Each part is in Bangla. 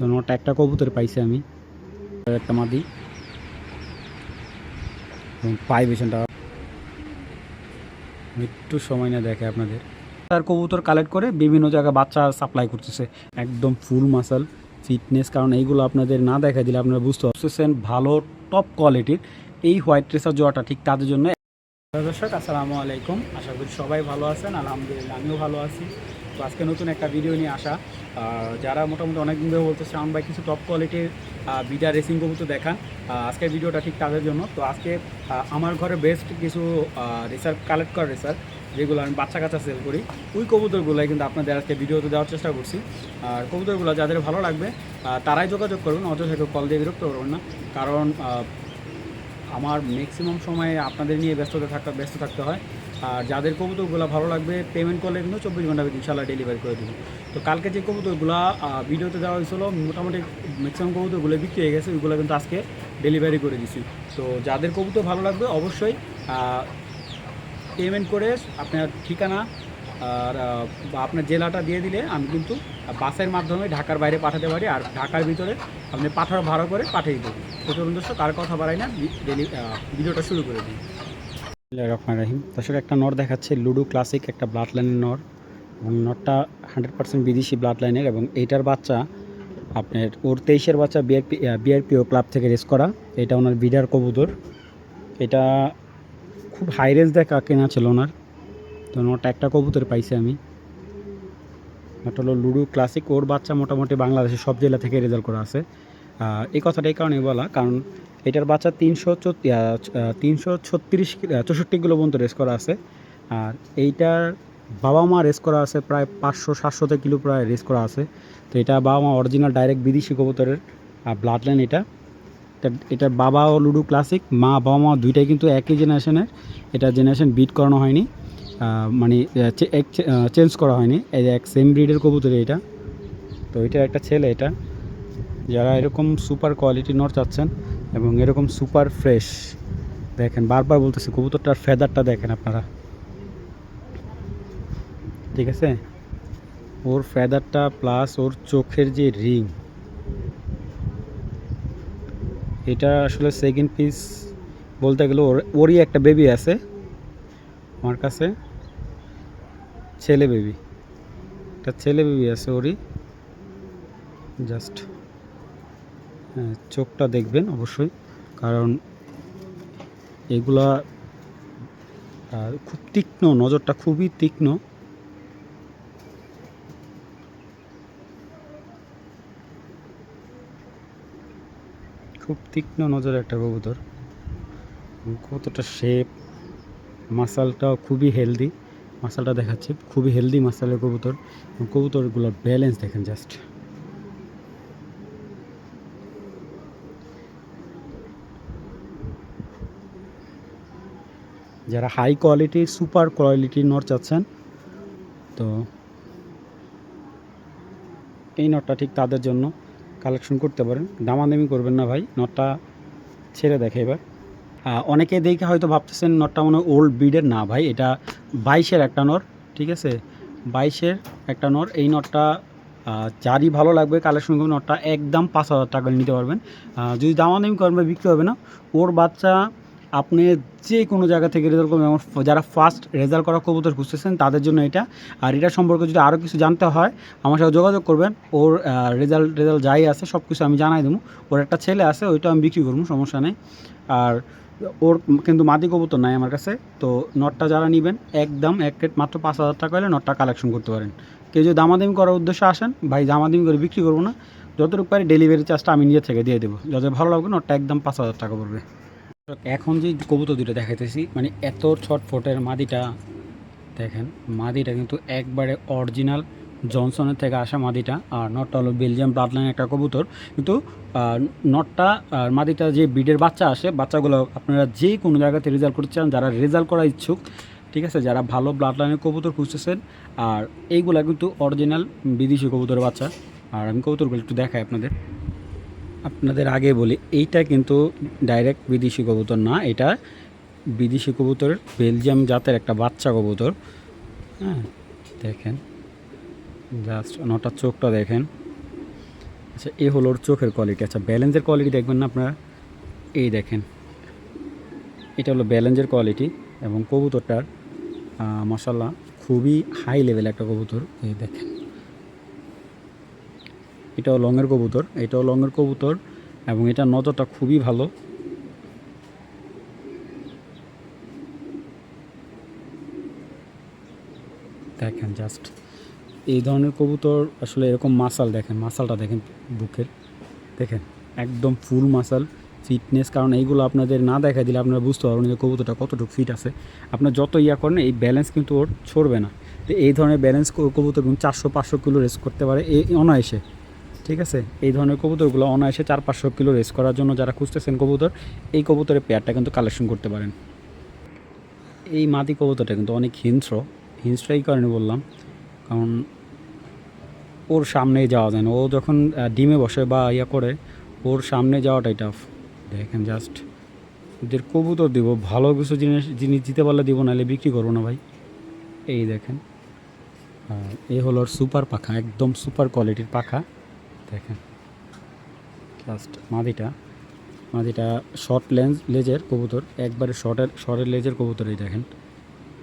তো নটা একটা কবুতর পাইছি আমি। একটা মাদি। পাই বেশনটা একটু সময় না দেখে আপনাদের। তার কবুতর কালেক্ট করে বিভিন্ন জায়গায় বাচ্চা সাপ্লাই করতেছে। একদম ফুল মাসাল ফিটনেস কারণ এইগুলো আপনাদের না দেখা দিলে আপনারা বুঝতে পারছেন ভালো টপ কোয়ালিটির এই হোয়াইট ট্রেসার জোয়াটা ঠিক তাদের জন্য। দর্শক, আসসালামু আলাইকুম। আশা করি সবাই ভালো আছেন। আলহামদুলিল্লাহ, আমিও ভালো আছি। তো আজকে নতুন একটা ভিডিও নিয়ে আসা। যারা মোটামুটি অনেক দিন ধরে বলতেছে আমার ভাই কিছু টপ কোয়ালিটির বিডা রেসিং কবুতর দেখান আহ, আজকের ভিডিওটা ঠিক তাদের জন্য। তো আজকে আমার ঘরে বেস্ট কিছু রেসার কালেক্ট করা রেসার যেগুলো আমি বাচ্চা কাচ্চা সেল করি ওই কবুতরগুলোই কিন্তু আপনাদের আজকে ভিডিওতে দেওয়ার চেষ্টা করছি। আর কবুতরগুলো যাদের ভালো লাগবে তারাই যোগাযোগ করবেন অযথা কল দিয়ে বিরক্ত করবেন না। কারণ আমার ম্যাক্সিমাম সময়ে আপনাদের নিয়ে ব্যস্ততা থাকতে ব্যস্ত থাকতে হয়। আর যাদের কবুতরগুলো ভালো লাগবে পেমেন্ট করলে কিন্তু চব্বিশ ঘণ্টা ইনশাল্লাহ ডেলিভারি করে দেবো। তো কালকে যে কবুতরগুলো ভিডিওতে দেওয়া হয়েছিল, মোটামুটি ম্যাক্সিমাম কবুতরগুলো বিক্রি হয়ে গেছে, ওইগুলো কিন্তু আজকে ডেলিভারি করে দিছি। তো যাদের কবুতর ভালো লাগবে, অবশ্যই পেমেন্ট করে আপনার ঠিকানা, আর আপনার জেলাটা দিয়ে দিলে আমি কিন্তু বাসের মাধ্যমে ঢাকার বাইরে পাঠাতে পারি, আর ঢাকার ভিতরে আপনি পাঠার ভাড়া করে পাঠিয়ে দেবো তো চলুন দর্শক কথা বাড়াই না, ডেলি ভিডিওটা শুরু করে দিই। রহমান রাহিম। দর্শক, একটা নর দেখাচ্ছে, লুডো ক্লাসিক, একটা ব্লাড লাইনের নর। এবং নরটা হান্ড্রেড পার্সেন্ট বিদেশি ব্লাড লাইনের এবং এইটার বাচ্চা আপনার ওর তেইশের বাচ্চা বিআরপি বিআরপিও ক্লাব থেকে রেস করা। এটা ওনার বিডার কবুতর। এটা খুব হাই রেঞ্জ দেখা কেনা ছিল ওনার। তো ওটা একটা কবুতর পাইছি আমি। একটা হলো লুডো ক্লাসিক। ওর বাচ্চা মোটামুটি বাংলাদেশের সব জেলা থেকে রেজাল্ট করা আছে। এই কথাটা এই কারণে বলা, কারণ এটার বাচ্চা তিনশো তিনশো ছত্রিশ চৌষট্টি কিলো পর্যন্ত রেস করা আছে। আর এইটার বাবা মা রেস করা আছে প্রায় পাঁচশো, সাতশোতে কিলো প্রায় রেস করা আছে। তো এটা বাবা মা অরিজিনাল ডাইরেক্ট বিদেশি কবুতরের ব্লাড লাইন এটা। এটা- বাবা ও লুডো ক্লাসিক মা, বাবা মা দুইটাই কিন্তু একই জেনারেশনের এটা জেনারেশন বিট করানো হয়নি। মানে চেঞ্জ করা হয়নি। এক সেম ব্রিডের কবুতর এটা। তো এটার একটা ছেলে এটা। যারা এরকম সুপার কোয়ালিটি নট চাচ্ছেন এবং এরকম সুপার ফ্রেশ দেখেন বারবার বলতেছি, কবুতরটার ফেদারটা দেখেন আপনারা। ঠিক আছে? ওর ফেদারটা প্লাস ওর চোখের যে রিং এটা আসলে সেকেন্ড পিস বলতে গেলে ওর, ওরই একটা বেবি আছে, আমার কাছে। ছেলে বেবি একটা ছেলে বেবি আছে ওরই। জাস্ট চোখটা দেখবেন অবশ্যই, কারণ এগুলা খুব তীক্ষ্ণ, নজরটা খুবই তীক্ষ্ণ। খুব তীক্ষ্ণ নজরের একটা কবুতর। কবুতরটা শেপ মাসালটাও খুবই হেলদি মাসালটা দেখাচ্ছে, খুবই হেলদি মাসালের কবুতর। কবুতরগুলোর ব্যালেন্স দেখেন জাস্ট যারা হাই কোয়ালিটির সুপার কোয়ালিটির নট চাচ্ছেন তো এই নটটা ঠিক তাদের জন্য কালেকশন করতে পারেন। দামাদামি করবেন না ভাই নটটা ছেড়ে দেখে এবার। অনেকে দেখে হয়তো ভাবতেছেন নটটা মনে ওল্ড ব্রিডের না ভাই, এটা বাইশের একটা নর ঠিক আছে? বাইশের একটা নর এই নটটা যারই ভালো লাগবে কালেকশন করবেন নটটা একদম পাঁচ হাজার টাকা নিতে পারবেন। যদি দামাদামি ভাই, বিক্রি হবে না। ওর বাচ্চা আপনি যে কোনো জায়গা থেকে রেজাল্ট করবেন, এবং যারা ফার্স্ট রেজাল্ট করা কবুতর খুঁজতেছেন, তাদের জন্য এটা। আর এটা সম্পর্কে যদি আরও কিছু জানতে হয়, আমার সাথে যোগাযোগ করবেন। ওর রেজাল্ট রেজাল্ট যাই আছে সব কিছু আমি জানাই দেবো। ওর একটা ছেলে আছে, ওইটা আমি বিক্রি করব, সমস্যা নেই। আর ওর কিন্তু মাদি কবুতর নাই আমার কাছে, তো নটটা যারা নেবেন, একদম এক রেট মাত্র পাঁচ হাজার টাকা হলে নটটা কালেকশন করতে পারেন। কেউ যদি দামাদামি করার উদ্দেশ্যে আসেন, ভাই দামাদামি করে বিক্রি করব না, যতটুকু পারি ডেলিভারি চার্জটা আমি নিজে থেকে দিয়ে দেবো। যাদের ভালো লাগবে, নটটা একদম পাঁচ হাজার টাকা পড়বে। এখন যে কবুতর দুটো দেখাইতেছি মানে এত ছটফটের মাদিটা, দেখেন, মাদিটা কিন্তু একবারে অরিজিনাল জনসনের থেকে আসা মাদিটা, আর নটটা হলো বেলজিয়াম ব্লাডলাইন একটা কবুতর। কিন্তু নটটা আর মাদিটা যে ব্রিডের বাচ্চা আসে, বাচ্চাগুলো আপনারা যে কোনো জায়গাতে রেজাল্ট করতে চান, যারা রেজাল্ট করা ইচ্ছুক, ঠিক আছে, যারা ভালো ব্লাড লাইনের কবুতর খুঁজতেছেন, আর এইগুলা কিন্তু অরিজিনাল বিদেশি কবুতরের বাচ্চা। আর আমি কবুতরগুলো একটু দেখাই আপনাদের। আপনাদের আগে বলি, এইটা কিন্তু ডাইরেক্ট বিদেশি কবুতর না, এটা বিদেশি কবুতরের বেলজিয়াম জাতের একটা বাচ্চা কবুতর। হ্যাঁ দেখেন জাস্ট নটার চোখটা দেখেন। আচ্ছা এ হলো চোখের কোয়ালিটি আচ্ছা ব্যালেন্সের কোয়ালিটি দেখবেন না আপনারা? এই দেখেন, এটা হলো ব্যালেন্সের কোয়ালিটি এবং কবুতরটার মশাল্লা খুবই হাই লেভেল একটা কবুতর। এই দেখেন। এটাও লংয়ের কবুতর, এটাও লংয়ের কবুতর এবং এটা নজরটা খুবই ভালো। দেখেন জাস্ট এই ধরনের কবুতর আসলে এরকম মাসাল দেখেন, মাসালটা দেখেন বুকের। দেখেন, একদম ফুল মাসাল ফিটনেস কারণ এইগুলো আপনাদের না দেখা দিলে আপনারা বুঝতে পারবেন যে কবুতরটা কতটুকু ফিট আছে। আপনার যত ইয়া করেন, এই ব্যালেন্স কিন্তু ওর ছড়বে না। তো এই ধরনের ব্যালেন্স কবুতর কিন্তু চারশো পাঁচশো কিলো রেস করতে পারে এই অনায়াসে। ঠিক আছে? এই ধরনের কবুতরগুলো অনায়াসে চার পাঁচশো কিলো রেস করার জন্য যারা খুঁজতেছেন কবুতর, এই কবুতরের পেয়ারটা কিন্তু কালেকশন করতে পারেন। এই মাদি কবুতরটা কিন্তু অনেক হিংস্র। হিংস্র এই কারণে বললাম, কারণ ওর সামনে যাওয়া যায় না। ও যখন ডিমে বসে বা ইয়া করে, ওর সামনে যাওয়াটাই টাফ দেখেন জাস্ট ওদের কবুতর দিব, ভালো কিছু জিনিস জিনিস দিতে পারলে দিব, নাহলে বিক্রি করব না ভাই। এই দেখেন এই হলো সুপার পাখা, একদম সুপার কোয়ালিটির পাখা। দেখেন। লাস্ট মাদিটা। মাদিটা শর্ট লেন্স লেজের কবুতর। একবারে শর্টের শর্টের লেজের কবুতর এই দেখেন।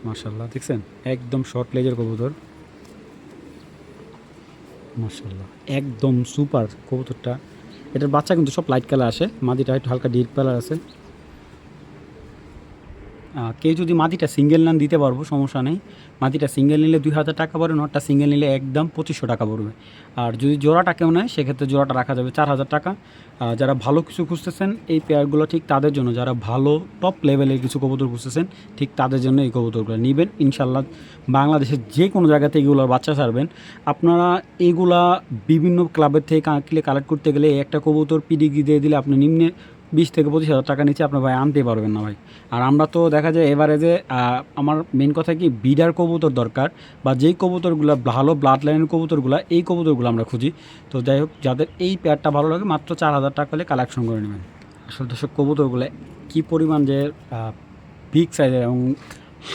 মার্শাল্লাহ দেখছেন? একদম শর্ট লেজের কবুতর। মার্শাল্লাহ একদম সুপার কবুতরটা। এটার বাচ্চা কিন্তু সব লাইট কালার আসে। মাদিটা একটু হালকা ডিপ কালার আছে। কেউ যদি মাটিটা সিঙ্গেল নান দিতে পারব, সমস্যা নেই। মাটিটা সিঙ্গেল নিলে দুই হাজার টাকা পড়বে, নটটা সিঙ্গেল নিলে একদম পঁচিশশো টাকা পড়বে। আর যদি জোড়াটা কেউ নেয়, সেক্ষেত্রে জোড়াটা রাখা যাবে চার হাজার টাকা। যারা ভালো কিছু খুঁজতেছেন, এই পেয়ারগুলো ঠিক তাদের জন্য, যারা ভালো টপ লেভেলের কিছু কবুতর খুঁজতেছেন, ঠিক তাদের জন্য এই কবুতরগুলো নেবেন। ইনশাল্লাহ বাংলাদেশের যে কোনো জায়গাতে এগুলোর বাচ্চা ছাড়বেন। আপনারা এইগুলা বিভিন্ন ক্লাবের থেকে কালেক্ট করতে গেলে একটা কবুতর পিডিগি দিয়ে দিলে আপনি নিম্নে বিশ থেকে পঁচিশ হাজার টাকা নিচে আপনার ভাই আনতে পারবেন না ভাই। আর আমরা তো দেখা যায় এভারেজে আমার মেন কথা কি বিডার কবুতর দরকার বা যেই কবুতরগুলো, ভালো ব্লাড লাইনের কবুতরগুলো, এই কবুতরগুলো আমরা খুঁজি। তো যাই হোক, যাদের এই পেয়ারটা ভালো লাগে, মাত্র চার হাজার টাকা হলে কালেকশন করে নেবেন। আসলে দর্শক, কবুতরগুলো কী পরিমাণ যে বিগ সাইজের এবং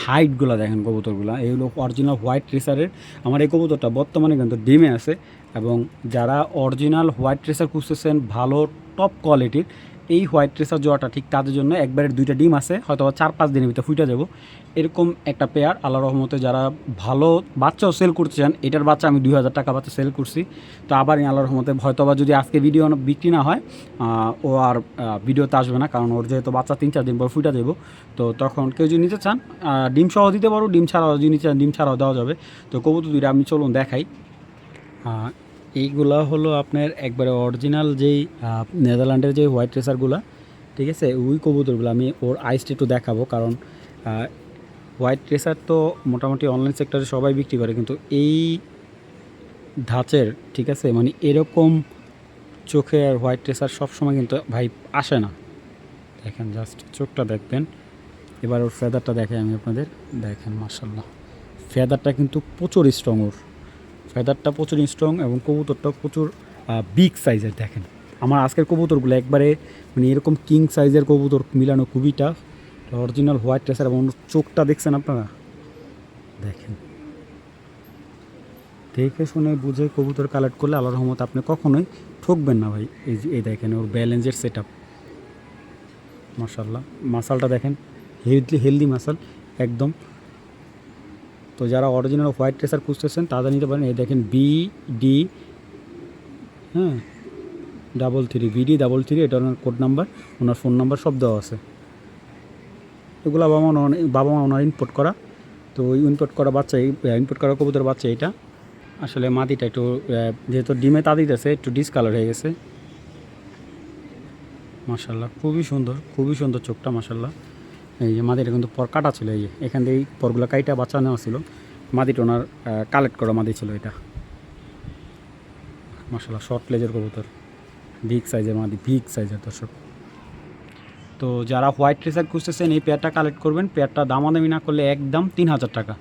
হাইটগুলো দেখেন কবুতরগুলো। এগুলো অরিজিনাল হোয়াইট ট্রেসারের আমার এই কবুতরটা বর্তমানে কিন্তু ডিমে আছে এবং যারা অরিজিনাল হোয়াইট ট্রেসার খুঁজতেছেন, ভালো টপ কোয়ালিটির এই হোয়াইট ট্রেসার জোয়াটা ঠিক তাদের জন্য একবারের দুইটা ডিম আছে হয়তো চার পাঁচ দিনের ভিতরে ফুটে যাব। এরকম একটা পেয়ার আল্লাহ রহমতে যারা ভালো বাচ্চাও সেল করতে চান, এটার বাচ্চা আমি দুই হাজার টাকা বাচ্চা সেল করছি। তো আবার আল্লাহ রহমতে হয়তো বা যদি আজকে ভিডিও বিক্রি না হয় ও আর ভিডিওতে আসবে না, কারণ ওর যেহেতু বাচ্চা তিন চার দিন পর ফুটে দেবো তো তখন কেউ যদি নিতে চান ডিম সহ দিতে পারো, ডিম ছাড়াও যদি নিতে চান, ডিম ছাড়াও দেওয়া যাবে। তো কবুতর দুইটা আমি চলুন দেখাই। এইগুলা হলো আপনার একবারে অরিজিনাল যেই নেদারল্যান্ডের যে হোয়াইট রেসারগুলা ঠিক আছে? ওই কবুতরগুলো আমি ওর আইসটা একটু দেখাবো কারণ হোয়াইট রেসার তো মোটামুটি অনলাইন সেক্টরে সবাই বিক্রি করে, কিন্তু এই ধাঁচের, ঠিক আছে? মানে এরকম চোখে আর হোয়াইট রেসার সবসময় কিন্তু ভাই আসে না। দেখেন জাস্ট চোখটা দেখবেন। এবার ওর ফেদারটা দেখে আমি আপনাদের। দেখেন মার্শাল্লাহ ফেদারটা কিন্তু প্রচুর স্ট্রং ওর। ফেদারটা প্রচুর স্ট্রং এবং কবুতরটা প্রচুর বিগ সাইজের দেখেন। আমার আজকের কবুতরগুলো একবারে মানে এরকম কিং সাইজের কবুতর মিলানো খুবই টাফ অরিজিনাল হোয়াইট রেসার এবং চোখটা দেখছেন আপনারা? দেখেন। দেখে শুনে বুঝে কবুতর কালেক্ট করলে আল্লাহর রহমত আপনি কখনোই ঠকবেন না ভাই। এই এই দেখেন ওর ব্যালেন্সের সেট আপ মাসাল্লাহ মাসালটা দেখেন হেলদি হেলদি মাসাল, একদম। তো যারা অরিজিনাল হোয়াইট ট্রেসার খুঁজতেছেন তাদের নিতে পারেন। এই দেখেন বি ডি হ্যাঁ double three BD double three এটা ওনার কোড নাম্বার ওনার ফোন নাম্বার সব দেওয়া আছে। এগুলো বাবা মা বাবা মা ওনার ইনপুট করা। তো ওই ইনপুট করা বাচ্চা ইনপুট করা কবুতর বাচ্চা এটা আসলে মাটিটা একটু যেহেতু ডিমে তা দিতেছে, একটু ডিসকালার হয়ে গেছে। মাশাল্লাহ খুবই সুন্দর খুবই সুন্দর চোখটা মাশাল্লাহ এই যে মাদিটা কিন্তু পর কাটা ছিল, এই যে এখান থেকে এই পরগুলো কাইটা বাচ্চা নেওয়া ছিল। মাদিটা ওনার কালেক্ট করা মাদি ছিল এটা। মাশাল্লাহ শর্ট লেজের কবুতর। বিগ সাইজের মাদি বিগ সাইজের দর্শক। তো যারা হোয়াইট ট্রেসার খুঁজতেছেন, এই পেয়ারটা কালেক্ট করবেন। পেয়ারটা দামাদামি না করলে একদম তিন হাজার টাকা।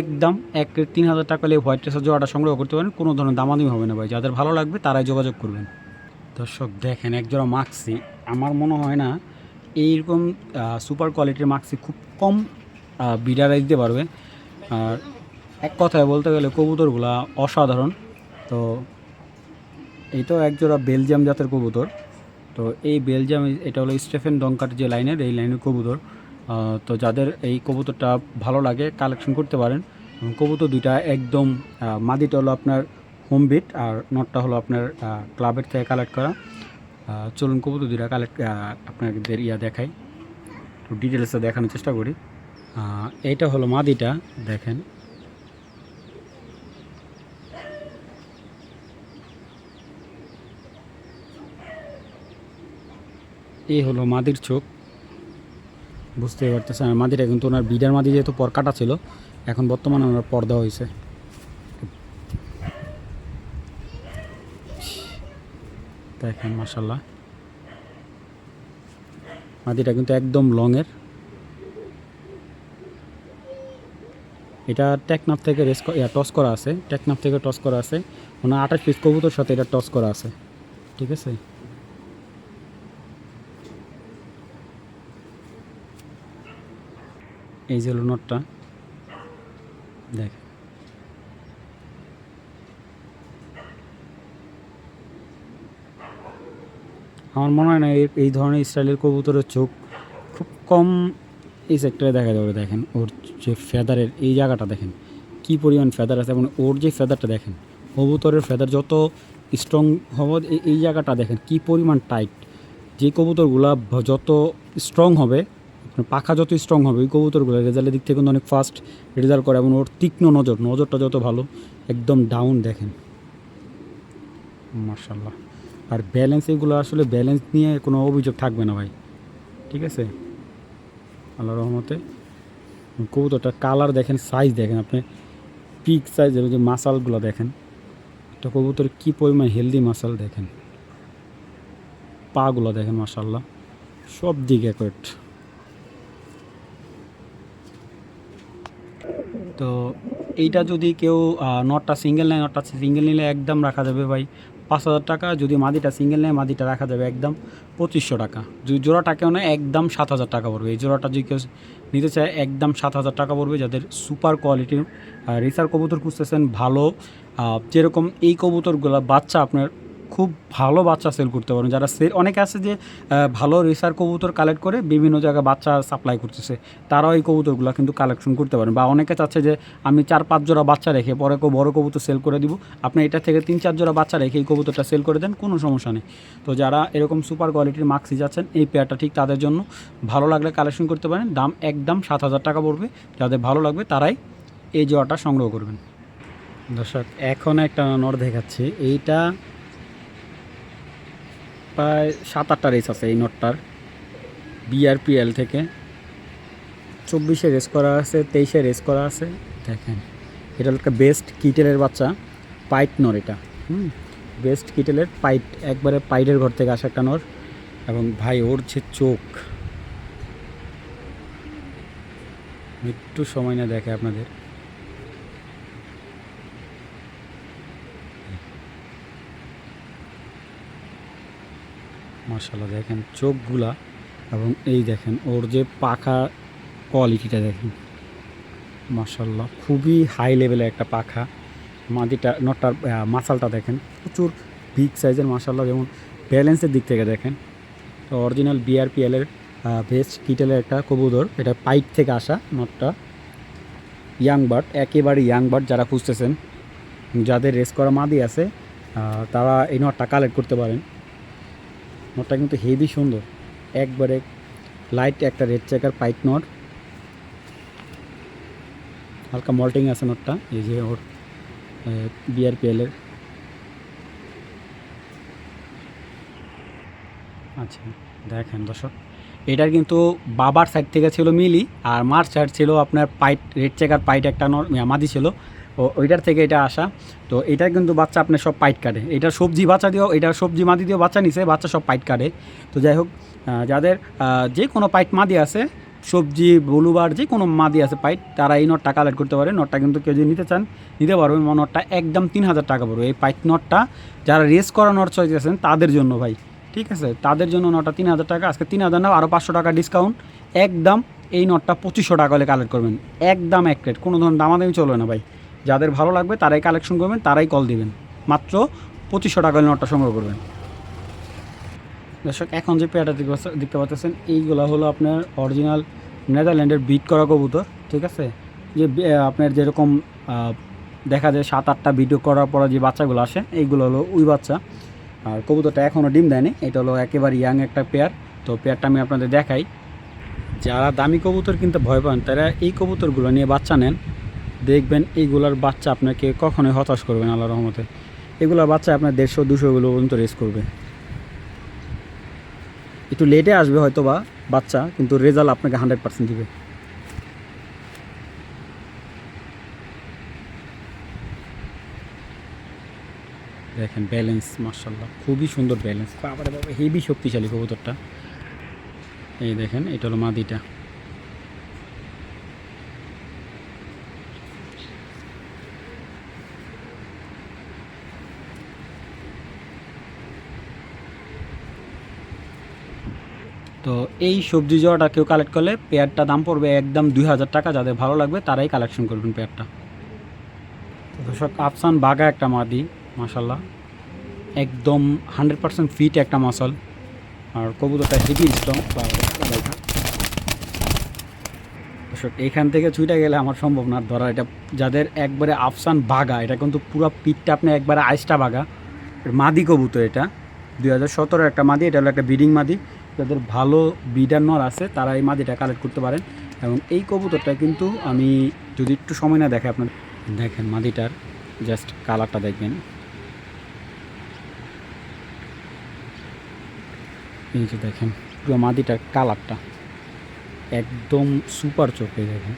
একদম এক তিন হাজার টাকা হলে হোয়াইট ট্রেসার জোড়াটা সংগ্রহ করতে পারেন। কোনো ধরনের দামাদামি হবে না ভাই। যাদের ভালো লাগবে, তারাই যোগাযোগ করবেন। দর্শক, দেখেন একজোড়া মাক্সি আমার মনে হয় না এইরকম সুপার কোয়ালিটির মাক্সি খুব কম বিডারা দিতে পারবে। আর এক কথায় বলতে গেলে কবুতরগুলা অসাধারণ। তো এইটাও একজোড়া বেলজিয়াম জাতের কবুতর। তো এই বেলজিয়াম, এটা হলো স্টেফেন ডঙ্কার যে লাইনের, এই লাইনের কবুতর। তো যাদের এই কবুতরটা ভালো লাগে কালেকশন করতে পারেন। কবুতর দুইটা একদম মাদিটা হলো আপনার হোম বিট আর নটটা হলো আপনার ক্লাবের থেকে কালেক্ট করা। চলুন কবুতর দুইটা কালেক্ট আপনাদের ইয়া দেখাই। একটু ডিটেলসে দেখানোর চেষ্টা করি। এইটা হলো মাদিটা, দেখেন। এই হলো মাদির চোখ। বুঝতে পারতেছেন, আর মাদিটা কিন্তু ওনার বিডার মাদি যেহেতু পর কাটা ছিল, এখন বর্তমানে ওনার পর্দা হয়েছে দেখেন মাসাল্লাহ মাদিটা কিন্তু একদম লংয়ের। এটা টেকনাফ থেকে রেস টস করা আছে। টেকনাফ থেকে টস করা আছে। মানে আঠাশ পিস কবুতর সাথে এটা টস করা আছে। ঠিক আছে? এই যে হলো নটটা। দেখ। আমার মনে হয় না এই- ধরনের স্টাইলের কবুতরের চোখ খুব কম এই সেক্টরে দেখা যাবে, দেখেন। ওর যে ফেদারের এই জায়গাটা দেখেন, কি পরিমাণ ফেদার আছে এবং ওর যে ফেদারটা দেখেন, কবুতরের ফেদার যত স্ট্রং হবে এই- জায়গাটা দেখেন, কি পরিমাণ টাইট যে কবুতরগুলা যত স্ট্রং হবে পাখা যত স্ট্রং হবে, ওই কবুতরগুলো রেজাল্টের দিক থেকে কিন্তু অনেক ফাস্ট রেজাল্ট করে এবং ওর তীক্ষ্ণ নজর, নজরটা যত ভালো, একদম ডাউন দেখেন। মার্শাল্লাহ আর ব্যালেন্স এগুলো আসলে ব্যালেন্স নিয়ে কোনো অভিযোগ থাকবে না ভাই। ঠিক আছে? আল্লাহ রহমতে। কবুতরটার কালার দেখেন সাইজ দেখেন আপনি। পিক সাইজের যে মাসালগুলো দেখেন। একটা কবুতর কী পরিমাণ হেলদি মাসাল দেখেন? পাগুলো দেখেন মাসাল্লাহ সব দিকে একট তো এইটা যদি কেউ নটটা সিঙ্গেল নেয় নটটা সিঙ্গেল নিলে একদম রাখা যাবে ভাই। পাঁচ হাজার টাকা, যদি মাদিটা সিঙ্গেল নেয়, মাদিটা রাখা যাবে একদম পঁচিশশো টাকা। যদি জোড়াটা কেউ নেয়, একদম সাত হাজার টাকা পড়বে। এই জোড়াটা যদি কেউ নিতে চায়, একদম সাত হাজার টাকা পড়বে। যাদের সুপার কোয়ালিটির রিসার কবুতর খুঁজতেছেন, ভালো যেরকম এই কবুতরগুলো বাচ্চা আপনার খুব ভালো বাচ্চা সেল করতে পারেন যারা সেল অনেকে আছে যে ভালো রিসার কবুতর কালেক্ট করে বিভিন্ন জায়গায় বাচ্চা সাপ্লাই করতেছে। তারাও এই কবুতরগুলো কিন্তু কালেকশন করতে পারেন। বা অনেকে চাচ্ছে যে, আমি চার, পাঁচ জোড়া বাচ্চা রেখে পরে বড় কবুতর সেল করে দিব। আপনি এটা থেকে তিন, চার জোড়া বাচ্চা রেখে এই কবুতরটা সেল করে দেন, কোনো সমস্যা নেই। তো যারা এরকম সুপার কোয়ালিটির মাক্সি যাচ্ছেন, এই পেয়ারটা ঠিক তাদের জন্য ভালো লাগলে কালেকশন করতে পারেন। দাম একদম সাত হাজার টাকা পড়বে। যাদের ভালো লাগবে তারাই এই জোড়াটা সংগ্রহ করবেন। দর্শক, এখন একটা নর দেখাচ্ছি। এইটা প্রায় সাত আটটা রেস আছে এই নটটার বিআরপিএল থেকে। চব্বিশে রেস করা আছে, তেইশে রেস করা আছে। দেখেন, এটা একটা বেস্ট কিটেলের বাচ্চা পাইট নর এটা। হুম বেস্ট কিটেলের পাইট একবারে পাইটের ঘর থেকে আসা একটা নর এবং ভাই, ওর যে চোখ। একটু সময় না দেখে আপনাদের। মার্শাল্লাহ দেখেন চোখগুলা এবং এই দেখেন ওর যে পাখা কোয়ালিটিটা দেখেন। মার্শাল্লাহ খুবই হাই লেভেলের একটা পাখা। মাদিটা নটটার মাসালটা দেখেন, প্রচুর বিগ সাইজের মার্শাল্লাহ যেমন ব্যালেন্সের দিক থেকে দেখেন। তো অরিজিনাল বিআরপিএলের বেস্ট কিটেলের একটা কবুদর এটা পাইপ থেকে আসা নটটা ইয়াং বার্ড একেবারে ইয়াং বার্ড যারা খুঁজতেছেন, যাদের রেস করা মাদি আছে তারা এই নটটা কালেক্ট করতে পারেন। নটটা কিন্তু হেভি সুন্দর। একবারে লাইট একটা রেড চেকার পাইট নট হালকা মল্টিং আছে নটটা, এই যে ওর বিআরপিএলের আচ্ছা দেখেন দর্শক, এটার কিন্তু বাবার সাইড থেকে ছিল মিলি, আর মার সাইড ছিল আপনার পাইট রেড চেকার পাইট একটা মাদি ছিল। ও, ওইটার থেকে এটা আসা। তো এটার কিন্তু বাচ্চা আপনার সব পাইট কাটে। এটা সবজি বাচ্চা দিয়েও, এটা সবজি মাদি দিয়েও বাচ্চা নিছে, বাচ্চা সব পাইট কাটে। তো যাই হোক যাদের যে কোনো পাইট মাদি আছে, সবজি, বলুবার যে কোনো মাদি আছে পাইট, তারা এই নটটা কালেক্ট করতে পারে। নটটা কিন্তু কেউ যদি নিতে চান, নিতে পারবেন। নটটা একদম তিন হাজার টাকা পড়বে। এই পাইট নটটা যারা রেস করা নট চাইতেছেন তাদের জন্য ভাই। ঠিক আছে? তাদের জন্য নটটা তিন হাজার টাকা। আজকে তিন হাজার না আরও পাঁচশো টাকা ডিসকাউন্ট একদম এই নটটা পঁচিশশো টাকা হলে কালেক্ট করবেন। একদম এক রেট কোনো ধরনের দামাদামি চলবে না ভাই। যাদের ভালো লাগবে তারাই কালেকশন করবেন, তারাই কল দিবেন। মাত্র পঁচিশশো টাকা নটটা সংগ্রহ করবেন। দর্শক, এখন যে পেয়ারটা দেখতে পাচ্ছেন এইগুলো হলো আপনার অরিজিনাল নেদারল্যান্ডের বিট করা কবুতর, ঠিক আছে? যে আপনার যেরকম দেখা যায় সাত, আটটা ভিডিও করার পর যে বাচ্চাগুলো আসে, এইগুলো হলো ওই বাচ্চা। আর কবুতরটা এখনও ডিম দেয়নি, এটা হলো একেবারে ইয়াং একটা পেয়ার। তো পেয়ারটা আমি আপনাদের দেখাই। যারা দামি কবুতর কিনতে ভয় পান, তারা এই কবুতরগুলো নিয়ে বাচ্চা নেন। দেখবেন এইগুলার বাচ্চা আপনাকে কখনোই হতাশ করবে না আল্লাহ রহমতে। এগুলোর বাচ্চা আপনার দেড়শো দুশোগুলো পর্যন্ত রেস করবে। একটু লেটে আসবে হয়তো বা বাচ্চা, কিন্তু রেজাল্ট আপনাকে হান্ড্রেড পার্সেন্ট দিবে। দেখেন ব্যালেন্স মার্শাল্লাহ খুবই সুন্দর ব্যালেন্স হেভি শক্তিশালী কবুতরটা। এই দেখেন, এটা হলো মাদিটা তো এই সবজি জোড়াটা কেউ কালেক্ট করলে পেয়ারটা দাম পড়বে একদম দুই হাজার টাকা, যাদের ভালো লাগবে তারাই কালেকশন করবেন পেয়ারটা। দর্শক, আফসান বাগা একটা মাদি মাসাল্লাহ একদম হান্ড্রেড পার্সেন্ট ফিট একটা মাসল। আর কবুতরটা হেভি স্ট্রং দর্শক এইখান থেকে ছুটে গেলে আমার সম্ভব না ধরা এটা যাদের একবারে আফসান বাগা এটা কিন্তু পুরো পিঠটা আপনি একবারে আইসটা বাগা মাদি কবুতর এটা। দুই হাজার সতেরো একটা মাদি, এটা হলো একটা ব্রিডিং মাদি। যাদের ভালো বিডার নর আছে, তারা এই মাদিটা কালেক্ট করতে পারেন। এবং এই কবুতরটা কিন্তু আমি যদি একটু সময় না দেখে আপনার দেখেন মাদিটার জাস্ট কালারটা দেখবেন। এই যে দেখেন, পুরো মাদিটার কালারটা একদম সুপার চোখে দেখেন।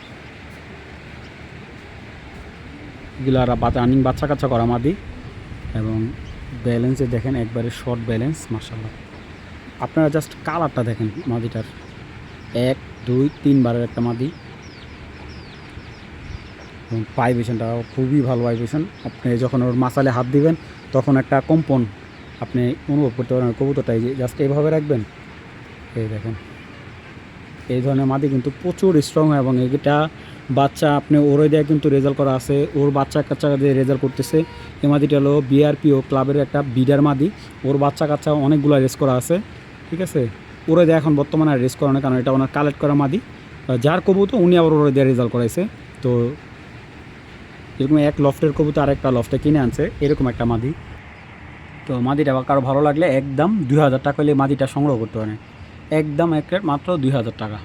এগুলো আর রানিং বাচ্চা কাচ্চা করা মাদি। এবং ব্যালেন্সে দেখেন, একবারে শর্ট ব্যালেন্স মার্শাল্লাহ আপনারা জাস্ট কালারটা দেখেন মাদিটার। এক, দুই, তিনবারের একটা মাদি। এবং ভাইব্রেশনটা খুবই ভালো ভাইব্রেশন আপনি যখন ওর মাসালে হাত দিবেন, তখন একটা কম্পন আপনি অনুভব করতে পারেন কবুতরটা এই যে জাস্ট এইভাবে রাখবেন। এই দেখেন। এই ধরনের মাদি কিন্তু প্রচুর স্ট্রং হয় এবং এটা বাচ্চা আপনি ওরে দেওয়া কিন্তু রেজাল্ট করা আছে। ওর বাচ্চা কাচ্চা দিয়ে রেজাল্ট করতেছে। এই মাদিটা হলো বিআরপিও ক্লাবের একটা বিডার মাদি। ওর বাচ্চা কাচ্চা অনেকগুলো রেস করা আছে। ঠিক আছে? ওরে দেয় এখন বর্তমানে আর রেস করে না কারণ এটা ওনার কালেক্ট করা মাদি। যার কবুতর, উনি আবার ওরে দেওয়া রেজাল্ট করাইছে। তো এরকম এক লফটের কবুতর আরেকটা লফটে কিনে আনছে, এরকম একটা মাদি। তো মাদিটা কারও ভালো লাগলে একদম দুই হাজার টাকা হলে মাদিটা সংগ্রহ করতে পারেন। একদম এক মাত্র দুই হাজার টাকা।